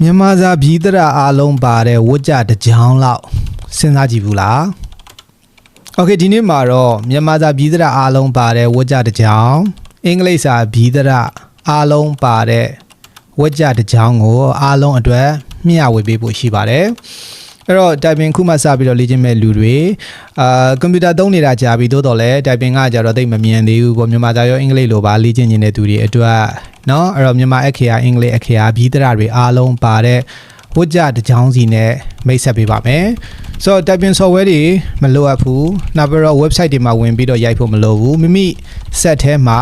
မြန်မာစာပြည်တရအားလုံးပါတဲ့ဝတ်ကြတစ်ကြောင်းလောက်စဉ်းစားကြည့်ဘူးလားโอเคဒီနေ့မှာတော့မြန်မာစာပြည်တရအားလုံးပါတဲ့ဝတ်ကြတစ်ကြောင်းအင်္ဂလိပ်စာပြည်တရအားလုံးပါတဲ့ဝတ်ကြတစ်ကြောင်းကိုအားလုံးအတွက်မျှဝေပေးဖို့ရှိပါတယ် အဲ့တော့ typing ခုမှစပြီးတော့လေ့ကျင့်မဲ့လူတွေအာကွန်ပျူတာသုံးနေတာကြာပြီတိုးတော့လဲ typing ကကြတော့သိပ်မမြန်သေးဘူးပေါ့မြန်မာစာရောအင်္ဂလိပ်လိုပါလေ့ကျင့်နေတဲ့သူတွေအတွက်เนาะအဲ့တော့မြန်မာအခရာအင်္ဂလိပ်အခရာပြီးတရတွေအားလုံးပါတဲ့ဝတ်ကြတစ်ကြောင်းစီနဲ့မိတ်ဆက်ပေးပါမယ်ဆိုတော့ typing software တွေမလိုအပ်ဘူးနောက်ပြီးတော့ website တွေမှာဝင်ပြီးတော့ရိုက်ဖို့မလိုဘူးမိမိ set ထဲမှာ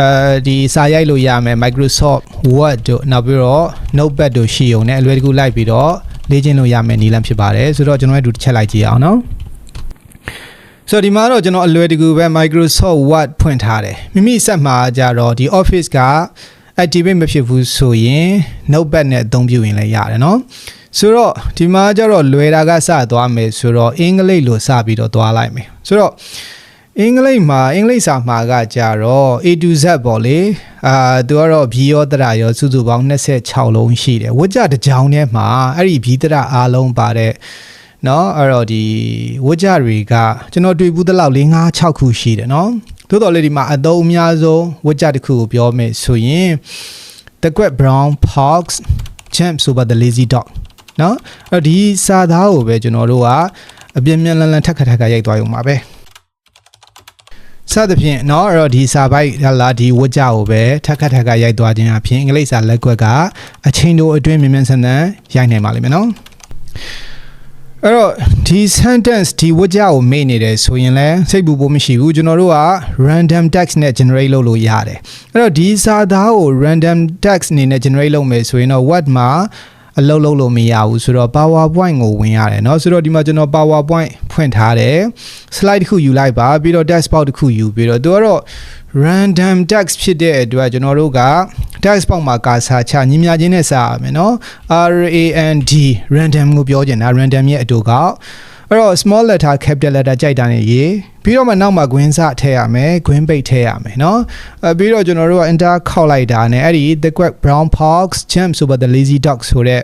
အဲဒီစာရိုက်လို့ရမယ် Microsoft Word တို့နောက်ပြီးတော့ Notepad တို့ရှိုံနဲ့အလွယ်တကူလိုက်ပြီးတော့ လေ့ကျင့်လို့ရမယ်နည်းလမ်းဖြစ်ပါတယ်ဆိုတော့ကျွန်တော်တို့တစ်ချက်လိုက်ကြည့်အောင်နော်ဆိုတော့ဒီမှာတော့ကျွန်တော်အလွယ်တကူပဲ Microsoft Word ဖွင့်ထားတယ်မိမိဆက်မှာကြတော့ဒီ Office က activate မဖြစ်ဘူးဆိုရင် Notepad နဲ့အသုံးပြုရင်လည်းရတယ်နော်ဆိုတော့ဒီမှာကျတော့လွယ်တာကစသွားမယ်ဆိုတော့အင်္ဂလိပ်လိုစပြီးတော့သွားလိုက်မယ်ဆိုတော့ အင်္ဂလိပ်မှာအင်္ဂလိပ်စာမှာကကြတော့ A to Z ပေါ့လေအာသူကတော့ဘီရောတရရောစုစုပေါင်း26လုံးရှိတယ်ဝကြတစ်ကြောင်းထဲမှာအဲ့ဒီဘီတရအားလုံးပါတဲ့เนาะအဲ့တော့ဒီဝကြတွေကကျွန်တော်တွေ့ဘူးသလောက်၄၅6ခုရှိတယ်เนาะသို့တော်လေဒီမှာအသုံးအများဆုံးဝကြတစ်ခုကိုပြောမယ်ဆိုရင် the great brown fox jumps over the lazy dog เนาะအဲ့ဒီစာသားကိုပဲကျွန်တော်တို့ကအပြင်းပြင်းလန်းလန်းထက်ခါထက်ခါရိုက်သွားရုံပါပဲ စသဖြင့်เนาะအဲ့တော့ဒီစာပိုက်ဟလာဒီဝကြကိုပဲထက်ခါထက်ခါရိုက်သွားခြင်းအပြင်အင်္ဂလိပ်စာလက်ကွက်ကအချိန်တိုအတွင်းမြင်မြန်ဆန်ဆန်ရိုက်နိုင်ပါလိမ့်မယ်เนาะအဲ့တော့ဒီ sentence ဒီဝကြကိုမေ့နေတယ်ဆိုရင်လည်းစိတ်ပူဖို့မရှိဘူးကျွန်တော်တို့က random text နဲ့ generate လုပ်လို့ရတယ်အဲ့တော့ဒီစာသားကို random text အနေနဲ့ generate လုပ်မယ်ဆိုရင်တော့ word မှာ အလုပ်လုပ်လို့မရဘူးဆိုတော့ PowerPoint ကိုဝင်ရတယ်เนาะဆိုတော့ဒီမှာကျွန်တော် PowerPoint ဖွင့်ထားတယ် slide တစ်ခုယူလိုက်ပါပြီးတော့ dashboard တစ်ခုယူပြီးတော့သူကတော့ random text ဖြစ်တဲ့အတွက်ကျွန်တော်တို့က dashboard မှာကာစာချညီမြချင်းနဲ့စာရမယ်เนาะ R A N D random ကိုပြောချင်တာ random ရဲ့အတူကောက်အဲ့တော့ small letter capital letter ကြိုက်တာနဲ့ရေး ပြီးတော့မှနောက်မှာ gwin စထည့်ရမယ် gwin ပိတ်ထည့်ရမယ်เนาะအဲပြီးတော့ကျွန်တော်တို့က enter ခောက်လိုက်တာနဲ့အဲ့ဒီ the great brown fox jumps over the lazy dog ဆိုတဲ့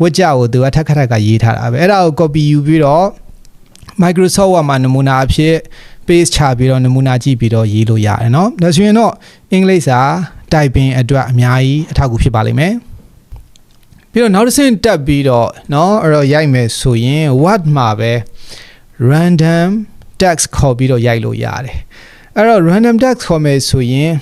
ဝကြကိုသူကထက်ခါထက်ကရေးထားတာပဲအဲ့ဒါကို copy ယူပြီးတော့ Microsoft Word မှာနမူနာအဖြစ် paste ချပြီးတော့နမူနာကြည့်ပြီးတော့ရေးလို့ရတယ်เนาะဒါဆိုရင်တော့အင်္ဂလိပ်စာ typing အတွက်အများကြီးအထောက်အကူဖြစ်ပါလိမ့်မယ်ပြီးတော့နောက်တစ်ဆင့်တက်ပြီးတော့เนาะအဲ့တော့ရိုက်မယ်ဆိုရင် Word မှာပဲ random text ခေါ်ပြီးတော့ရိုက်လို့ရတယ်အဲ့တော့ random text ခေါ်မယ်ဆိုရင်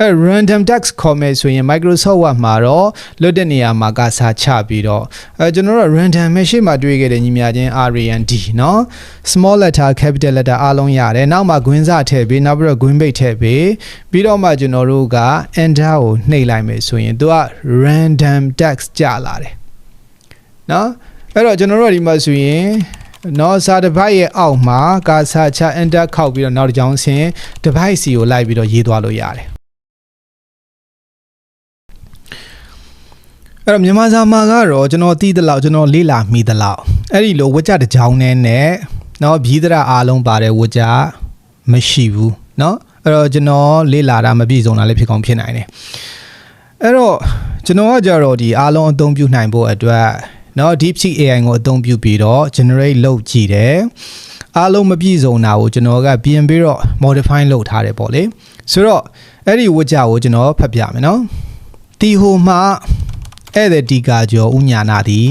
အဲ random text ခေါ်မယ်ဆိုရင် Microsoft Word မှာတော့လွတ်တဲ့နေရာမှာကစာချပြီးတော့အဲကျွန်တော်တို့ random ပဲရှေ့မှာတွေ့ခဲ့တဲ့ညီမချင်း RAND เนาะ small letter capital letter အားလုံးရတယ်နောက်မှာဂွင်းစထည့်ပြီးနောက်ပြီးတော့ဂွင်းပိတ်ထည့်ပြီးပြီးတော့မှကျွန်တော်တို့က enter ကိုနှိပ်လိုက်မယ်ဆိုရင်သူက random text ကြလာတယ်เนาะအဲ့တော့ကျွန်တော်တို့ဒီမှာဆိုရင် နော်စာတစ်ပိုက်ရဲ့အောက်မှာကာစာချ enter ခောက်ပြီးတော့နောက်တစ်ကြောင်းဆင်းတစ်ပိုက်စီကိုလိုက်ပြီးတော့ရေးသွားလို့ရတယ်အဲ့တော့မြန်မာစာမှာကတော့ကျွန်တော်သိသလောက်ကျွန်တော်လေ့လာမိသလောက်အဲ့ဒီလိုဝကြတစ်ကြောင်းနဲ့နဲ့နော်ဘီးဒရာအားလုံးပါတဲ့ဝကြမရှိဘူးနော်အဲ့တော့ကျွန်တော်လေ့လာတာမပြည့်စုံတာလည်းဖြစ်ကောင်းဖြစ်နိုင်တယ်အဲ့တော့ကျွန်တော်ကကြတော့ဒီအားလုံးအသုံးပြုနိုင်ဖို့အတွက် နော် DeepSeek AI ကိုအသုံးပြုပြီးတော့ generate လုပ်ကြည့်တယ်အားလုံးမပြည့်စုံတာကိုကျွန်တော်ကပြင်ပြီးတော့ modify လုပ်ထားတယ်ပေါ့လေဆိုတော့အဲ့ဒီဝကြကိုကျွန်တော်ဖတ်ပြမယ်နော်တီဟိုမှာဧည့်သည်တီကာကျော်ဥညာနာသည်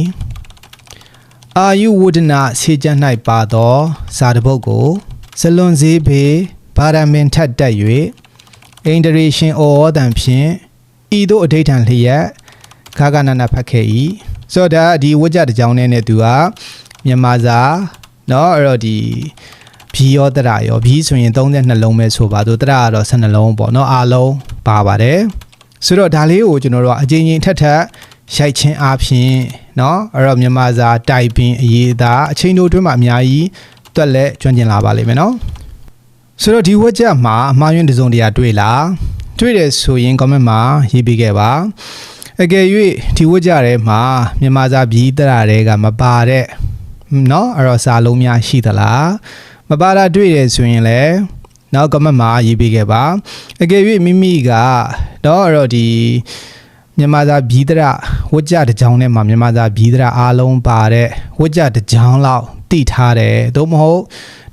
အာယုဝဒနာဆေးချမ်း၌ပါသောစာတပုတ်ကိုဇလွန်ဈေးဘေဗာရမင်ထက်တက်၍အင်ဒရေရှင်အော်တန်ဖြင့်ဤသို့အဋိဋ္ဌံလျက်ခါကနနာဖတ်ခဲ့၏ ဆိုတော့ဒါဒီဝကြတစ်ကြောင်းနဲ့နဲ့သူကမြန်မာစာเนาะအဲ့တော့ဒီဘီရောတရရောဘီဆိုရင်32လုံးပဲဆိုပါသူတရကတော့12လုံးပေါ့เนาะအားလုံးပါပါတယ်ဆိုတော့ဒါလေးကိုကျွန်တော်တို့ကအကြိမ်ကြိမ်ထက်ထက်ရိုက်ချင်းအားဖြင့်เนาะအဲ့တော့မြန်မာစာ typing အရေးအသားအချိန်တို့အတွင်းမှာအများကြီးတွက်လက်ကျွမ်းကျင်လာပါလိမ့်မယ်เนาะဆိုတော့ဒီဝကြမှာအမှားယွင်းတစ်စုံတရာတွေ့လားတွေ့တယ်ဆိုရင် comment မှာရေးပေးခဲ့ပါ အကယ်၍ဒီဝကြထဲမှာမြန်မာစာပြည်တရာတွေကမပါတဲ့เนาะအဲ့တော့စာလုံးများရှိသလားမပါတာတွေ့တယ်ဆိုရင်လည်းနောက် comment မှာရေးပေးခဲ့ပါအကယ်၍မိမိကเนาะအဲ့တော့ဒီ မြန်မာစာပြည်သရဝကြတစ်ကြောင်းနဲ့မှာမြန်မာစာပြည်သရအားလုံးပါတဲ့ဝကြတစ်ကြောင်းလောက်တိထားတယ်သို့မဟုတ်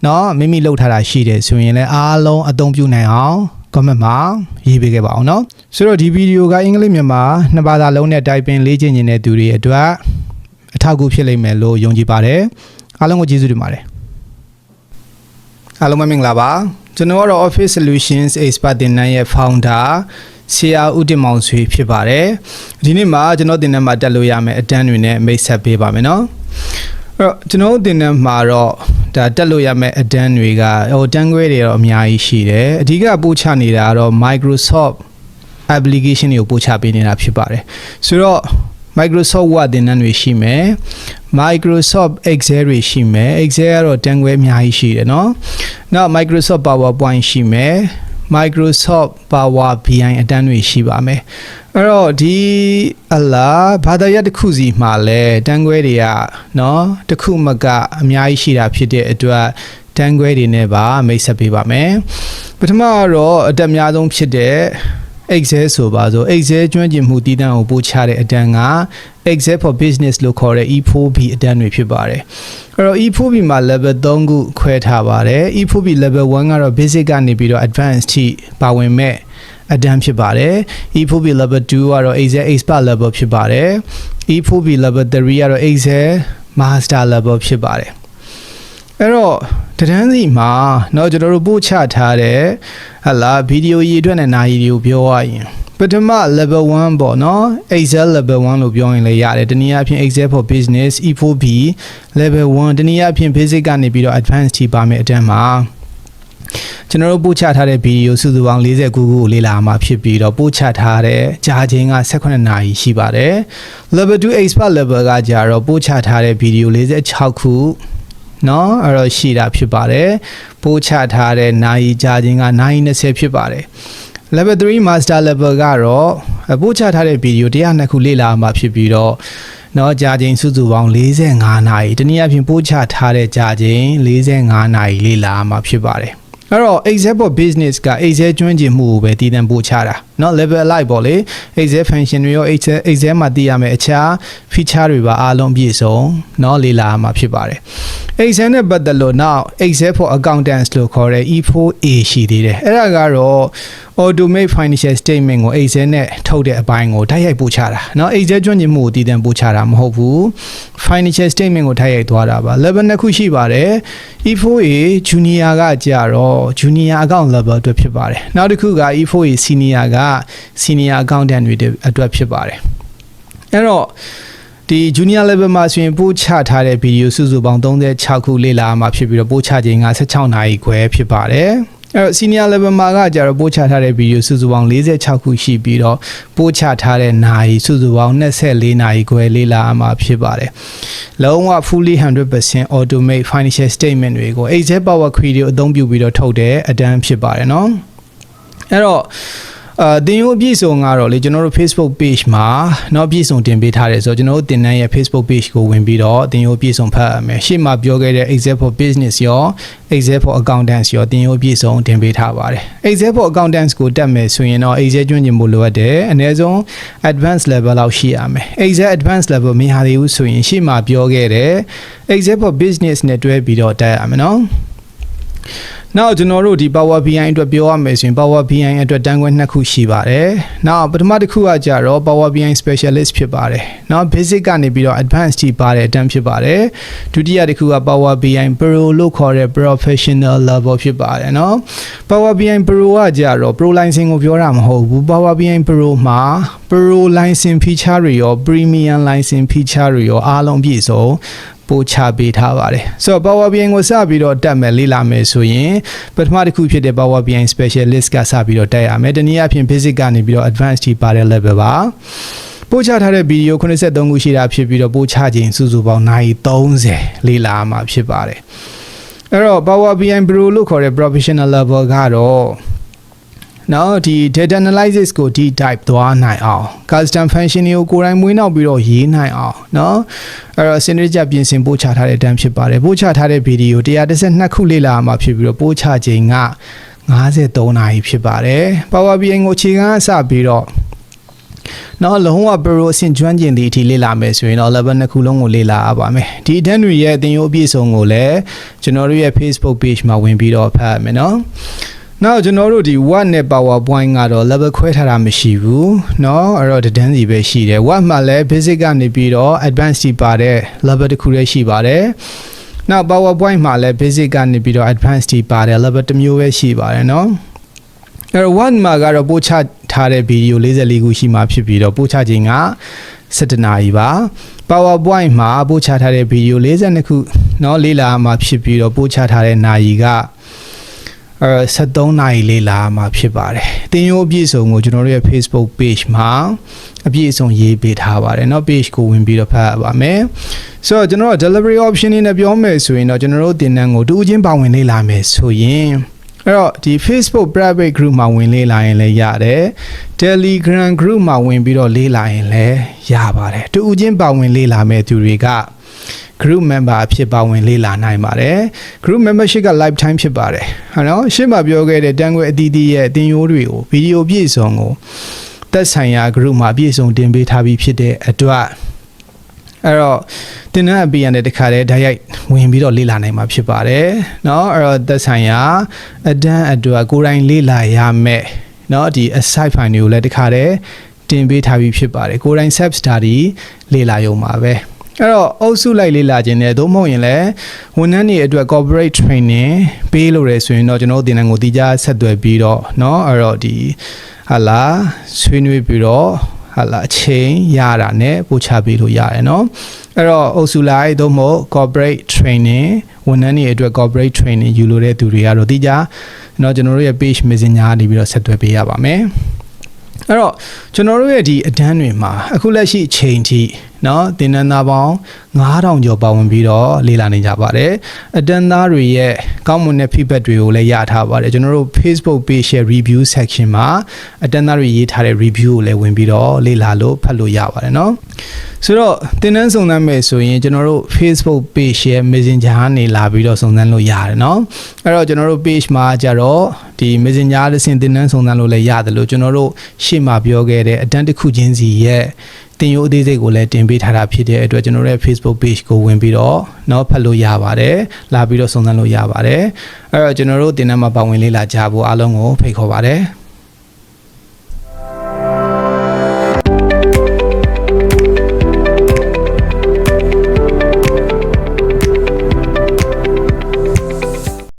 เนาะမိမိလုပ်ထားတာရှိတယ်ဆိုရင်လည်းအားလုံးအသုံးပြုနိုင်အောင် comment မှာရေးပေးခဲ့ပါအောင်เนาะဆိုတော့ဒီဗီဒီယိုကအင်္ဂလိပ်မြန်မာနှစ်ဘာသာလုံးနဲ့ typing လေ့ကျင့်နေတဲ့သူတွေအတွက်အထောက်အကူဖြစ်လိမ့်မယ်လို့ယုံကြည်ပါတယ်အားလုံးကိုကျေးဇူးတင်ပါတယ်အားလုံးပဲမင်္ဂလာပါကျွန်တော်ကတော့ Office Solutions Expert တင်နန်းရဲ့ founder ဆရာဦးတင်မောင်ဆွေဖြစ်ပါတယ်ဒီနေ့မှာကျွန်တော်တင်နန်းမှာတက်လို့ရမယ်အတန်းတွေနဲ့မိတ်ဆက်ပေးပါမယ်เนาะအဲ့ တော့ကျွန်တော်တင်နန်းမှာတော့ဒါတက်လို့ရမယ့်အတန်းတွေကဟိုတန်းခွဲတွေတော့အများကြီးရှိတယ်အဓိကပို့ချနေတာကတော့ Microsoft application တွေကိုပို့ချပေးနေတာဖြစ်ပါတယ်ဆိုတော့ Microsoft Word သင်တန်းတွေရှိမယ် Microsoft Excel တွေရှိမယ် Excel ကတော့တန်းခွဲအများကြီးရှိတယ်เนาะနောက် Microsoft PowerPoint ရှိမယ် Microsoft Power BI အတန်းတွေရှိပါမယ်အဲ့တော့ဒီအလားဘာသာရပ်တစ်ခုစီမှာလဲတန်းခွဲတွေကเนาะတစ်ခုမကအများကြီးရှိတာဖြစ်တဲ့အတွက်တန်းခွဲတွေနဲ့ပါမိတ်ဆက်ပေးပါမယ်ပထမကတော့အတက်အများဆုံးဖြစ်တဲ့ Excel ဆိုပါဆို Excel ကျွမ်းကျင်မှုတည်တံ့ကိုပို့ချတဲ့အတန်းက Excel for Business လို့ခေါ်တဲ့ E4B အတန်းတွေဖြစ်ပါတယ်အဲ့တော့ E4B မှာ level 3ခုခွဲထားပါတယ် E4B level 1ကတော့ basic ကနေပြီးတော့ advanced ထိပါဝင်မဲ့အတန်းဖြစ်ပါတယ် E4B level 2ကတော့ Excel expert level ဖြစ်ပါတယ် E4B level 3ကတော့ Excel master level ဖြစ်ပါတယ်အဲ့တော့တန်းစီမှာเนาะကျွန်တော်တို့ပို့ချထားတဲ့ဟလာဗီဒီယိုရည်အတွက်နဲ့နာရီတွေကိုပြောရရင်ပထမ level 1ပေါ့เนาะ Excel level 1လို့ပြောရင်လည်းရတယ်တနည်းအားဖြင့် Excel for business E4B level 1တနည်းအားဖြင့် basic ကနေပြီးတော့ advanced ထိပါမယ်အတန်းမှာကျွန်တော်တို့ပို့ချထားတဲ့ဗီဒီယိုစုစုပေါင်း49ခုကိုလေ့လာမှာဖြစ်ပြီးတော့ပို့ချထားတဲ့ကြာချိန်က18နာရီရှိပါတယ် level 2 expert level ကကြာတော့ပို့ချထားတဲ့ဗီဒီယို46ခု เนาะအဲ့တော့ရှိတာဖြစ်ပါတယ်ပို့ချထားတဲ့နိုင်ကြာခြင်းကနိုင်20ဖြစ်ပါတယ် level 3 master level ကတော့ပို့ချထားတဲ့ဗီဒီယို102ခုလေ့လာမှာဖြစ်ပြီးတော့เนาะကြာခြင်းစုစုပေါင်း45နာရီတနည်းအားဖြင့်ပို့ချထားတဲ့ကြာခြင်း45နာရီလေ့လာမှာဖြစ်ပါတယ် အဲ့တော့ Excel for business က Excel ကျွမ်းကျင်မှုကိုပဲတည်တံ့ပို့ချတာเนาะ level အလိုက်ပေါ့လေ Excel function တွေရော Excel Excel မှာတည်ရမယ့်အခြား feature တွေပါအားလုံးပြည့်စုံเนาะလေ့လာမှာဖြစ်ပါတယ် Excel နဲ့ပတ်သက်လို့နောက် Excel for accountants လို့ခေါ်တဲ့ E4A ရှိသေးတယ်အဲ့ဒါကတော့ automate financial statement ကို Excel နဲ့ထုတ်တဲ့အပိုင်းကိုတိုက်ရိုက်ပို့ချတာเนาะ Excel ကျွမ်းကျင်မှုကိုတည်တံ့ပို့ချတာမဟုတ်ဘူး financial statement ကိုတိုက်ရိုက်သွားတာပါ level နှစ်ခုရှိပါတယ် E4A junior ကကြာတော့ junior account level အတွက်ဖြစ်ပါတယ်နောက်တစ်ခုက E4A senior က senior accountant တွေအတွက်ဖြစ်ပါတယ်အဲ့တော့ဒီ junior level မှာဆိုရင်ပို့ချထားတဲ့ဗီဒီယိုစုစုပေါင်း36ခုလေ့လာမှာဖြစ်ပြီးတော့ပို့ချခြင်းက16နာရီခွဲဖြစ်ပါတယ် အဲ့တော့ senior level မှာကကြတော့ပို့ချထားတဲ့ဗီဒီယိုစုစုပေါင်း46ခုရှိပြီးတော့ပို့ချထားတဲ့နာရီစုစုပေါင်း24နာရီခွဲလေးလာမှာဖြစ်ပါတယ်။လုံးဝ fully 100% automate financial statement တွေကို Excel Power Query ကိုအသုံးပြုပြီးတော့ထုတ်တဲ့အတန်းဖြစ်ပါတယ်နော်။အဲ့တော့ အာတင်ရိုးအပြည့်စုံကတော့လေကျွန်တော်တို့ Facebook page မှာတော့ပြည့်စုံတင်ပေးထားတယ်ဆိုတော့ကျွန်တော်တို့တင်နန်းရဲ့ Facebook page ကိုဝင်ပြီးတော့တင်ရိုးပြည့်စုံဖတ်ရမယ်ရှေ့မှာပြောခဲ့တဲ့ Excel for Business ရော Excel for Accountants ရောတင်ရိုးပြည့်စုံတင်ပေးထားပါတယ် Excel for Accountants ကိုတက်မယ်ဆိုရင်တော့ Excel ကျွမ်းကျင်ဖို့လိုအပ်တယ်အနည်းဆုံး Advanced level လောက်ရှိရမယ် Excel Advanced level မရသေးဘူးဆိုရင်ရှေ့မှာပြောခဲ့တဲ့ Excel for Business နဲ့တွဲပြီးတော့တက်ရမယ်နော် နောက်ကျွန်တော်တို့ဒီ Power BI အတွက်ပြောရမယ်ဆိုရင် Power BI အတွက်တန်းခွဲနှစ်ခုရှိပါတယ်။နောက်ပထမတစ်ခုကကြတော့ Power BI Specialist ဖြစ်ပါတယ်။နောက် Basic ကနေပြီးတော့ Advanced ထိပါတဲ့အတန်းဖြစ်ပါတယ်။ဒုတိယတစ်ခုက Power BI Pro လို့ခေါ်တဲ့ Professional Level ဖြစ်ပါတယ်နော်။ Power BI Pro ကကြတော့ Pro license ကိုပြောတာမဟုတ်ဘူး။ Power BI Pro မှာ Pro license feature တွေရော Premium license feature တွေရောအားလုံးပြည့်စုံ ပို့ချပေးထားပါတယ်ဆိုတော့ Power BI ကိုစပြီးတော့တက်မယ်လေ့လာမယ်ဆိုရင်ပထမတစ်ခုဖြစ်တဲ့ Power BI Specialist ကစပြီးတော့တက်ရမယ်တနည်းအားဖြင့် Basic ကနေပြီးတော့ Advanced ထိပါတဲ့ level ပါပို့ချထားတဲ့ဗီဒီယို83ခုရှိတာဖြစ်ပြီးတော့ပို့ချခြင်းစုစုပေါင်းနိုင်30လေ့လာမှာဖြစ်ပါတယ်အဲ့တော့ Power BI Pro လို့ခေါ်တဲ့ professional level ကတော့ နော်ဒီ data analysis ကိုဒီ type သွားနိုင်အောင် custom function တွေကိုကိုယ်တိုင်မွေးနောက်ပြီးတော့ရေးနိုင်အောင်နော်အဲ့တော့စနစ်ကြပြင်ဆင်ပို့ချထားတဲ့တန်းဖြစ်ပါတယ်ပို့ချထားတဲ့ဗီဒီယို132ခုလေ့လာမှာဖြစ်ပြီးတော့ပို့ချချိန်က53နာရီဖြစ်ပါတယ် Power BI ကိုအခြေခံအစပြီးတော့နော်လုံးဝ pro အဆင့်ကျွမ်းကျင်သည့်အထိလေ့လာမယ်ဆိုရင်တော့ level နှစ်ခုလုံးကိုလေ့လာရပါမယ်ဒီအတန်းတွေရဲ့အသင်ရိုးအပြည့်အစုံကိုလည်းကျွန်တော်တို့ရဲ့ Facebook page မှာဝင်ပြီးတော့ဖတ်ရမယ်နော် နောက်ကျွန်တော်တို့ဒီ Word နဲ့ PowerPoint ကတော့ level ခွဲထားတာမရှိဘူးเนาะအဲ့တော့တန်းစီပဲရှိတယ် Word မှာလည်း basic ကနေပြီးတော့ advanced တီပါတဲ့ level တစ်ခုလည်းရှိပါတယ်နောက် PowerPoint မှာလည်း basic ကနေပြီးတော့ advanced တီပါတဲ့ level တစ်မျိုးပဲရှိပါတယ်เนาะအဲ့တော့ Word မှာကတော့ပို့ချထားတဲ့ဗီဒီယို44ခုရှိမှဖြစ်ပြီးတော့ပို့ချခြင်းက17နာရီပါ PowerPoint မှာပို့ချထားတဲ့ဗီဒီယို42ခုเนาะလေးလာမှာဖြစ်ပြီးတော့ပို့ချထားတဲ့နာရီက အဲ73နာရီလေးလာမှာဖြစ်ပါတယ်။တင်ရိုးအပြည့်စုံကိုကျွန်တော်တို့ရဲ့ Facebook page မှာအပြည့်အစုံရေးပေးထားပါတယ်เนาะ page ကိုဝင်ပြီးတော့ဖတ်ရပါမယ်။ဆိုတော့ကျွန်တော်တို့ delivery option နေနဲ့ပြောမယ်ဆိုရင်တော့ကျွန်တော်တို့တင်နန်းကိုတူးချင်းပါဝင်လေးလာမယ်ဆိုရင်အဲ့တော့ဒီ Facebook private group မှာဝင်လေးလာရင်လည်းရတယ် Telegram group မှာဝင်ပြီးတော့လေးလာရင်လည်းရပါတယ်တူဦးချင်းပါဝင်လေးလာမဲ့သူတွေက group member အဖြစ်ပါဝင်လေးလာနိုင်ပါတယ် group membership က lifetime ဖြစ်ပါတယ်ဟုတ်နော်ရှင်းမပြောခဲ့တဲ့တန်းခွဲအသီးသီးရဲ့အသင်ရိုးတွေကိုဗီဒီယိုပြည့်စုံကိုသက်ဆိုင်ရာ group မှာပြည့်စုံတင်ပေးထားပြီးဖြစ်တဲ့အတွက်အဲ့တော့တင်တဲ့အပီရန်တဲ့တခါတည်းဓာတ်ရိုက်ဝင်ပြီးတော့လေ့လာနိုင်မှာဖြစ်ပါတယ်เนาะအဲ့တော့သက်ဆိုင်ရာအတန်းအတွက်ကိုယ်တိုင်လေ့လာရမယ်เนาะဒီ aside file တွေကိုလည်းတခါတည်းတင်ပေးထားပြီးဖြစ်ပါတယ်ကိုယ်တိုင် self study လေ့လာရုံပါပဲ အဲ့တော့အုပ်စုလိုက်လေ့လာခြင်းနဲ့သို့မဟုတ်ရင်လည်းဝန်ထမ်းတွေအတွက် corporate training ပေးလို့ရဆိုရင်တော့ကျွန်တော်တို့တင်တဲ့ကိုတီးကြဆက်သွယ်ပြီးတော့เนาะအဲ့တော့ဒီဟာလာဆွေးနွေးပြီးတော့ဟာလာအချိန်ရတာနဲ့ပို့ချပေးလို့ရတယ်เนาะအဲ့တော့အုပ်စုလိုက်သို့မဟုတ် corporate training ဝန်ထမ်းတွေအတွက် corporate training ယူလို့တဲ့သူတွေကတော့ဒီကြเนาะကျွန်တော်တို့ရဲ့ page messenger ကနေပြီးတော့ဆက်သွယ်ပေးရပါမယ်အဲ့တော့ကျွန်တော်တို့ရဲ့ဒီအတန်းတွေမှာအခုလက်ရှိအချိန်ထိ เนาะသင်တန်းသားပေါင်း9000ကျော်ပါဝင်ပြီးတော့လေ့လာနေကြပါတယ်အတန်းသားတွေရဲ့ကောင်းမွန်တဲ့ feedback တွေကိုလည်းရထားပါတယ်ကျွန်တော်တို့ Facebook page ရဲ့ review section မှာအတန်းသားတွေရေးထားတဲ့ review ကိုလည်းဝင်ပြီးတော့လေ့လာလို့ဖတ်လို့ရပါတယ်เนาะဆိုတော့သင်တန်းစုံစမ်းမယ်ဆိုရင်ကျွန်တော်တို့ Facebook page ရဲ့ Messenger ကနေလာပြီးတော့စုံစမ်းလို့ရတယ်เนาะအဲ့တော့ကျွန်တော်တို့ page မှာကြတော့ဒီ Messenger တစ်ဆင့်သင်တန်းစုံစမ်းလို့လည်းရတယ်လို့ကျွန်တော်တို့ရှေ့မှာပြောခဲ့တဲ့အတန်းတစ်ခုချင်းစီရဲ့ တင်ရိုးအသေးစိတ်ကိုလည်းတင်ပေးထားတာဖြစ်တဲ့အတွက်ကျွန်တော်တို့ရဲ့ Facebook page ကိုဝင်ပြီးတော့เนาะဖတ်လို့ရပါတယ်လာပြီးတော့စုံစမ်းလို့ရပါတယ်အဲ့တော့ကျွန်တော်တို့တင်တန်းမှာပါဝင်လေးလာကြဖို့အားလုံးကိုဖိတ်ခေါ်ပါတယ်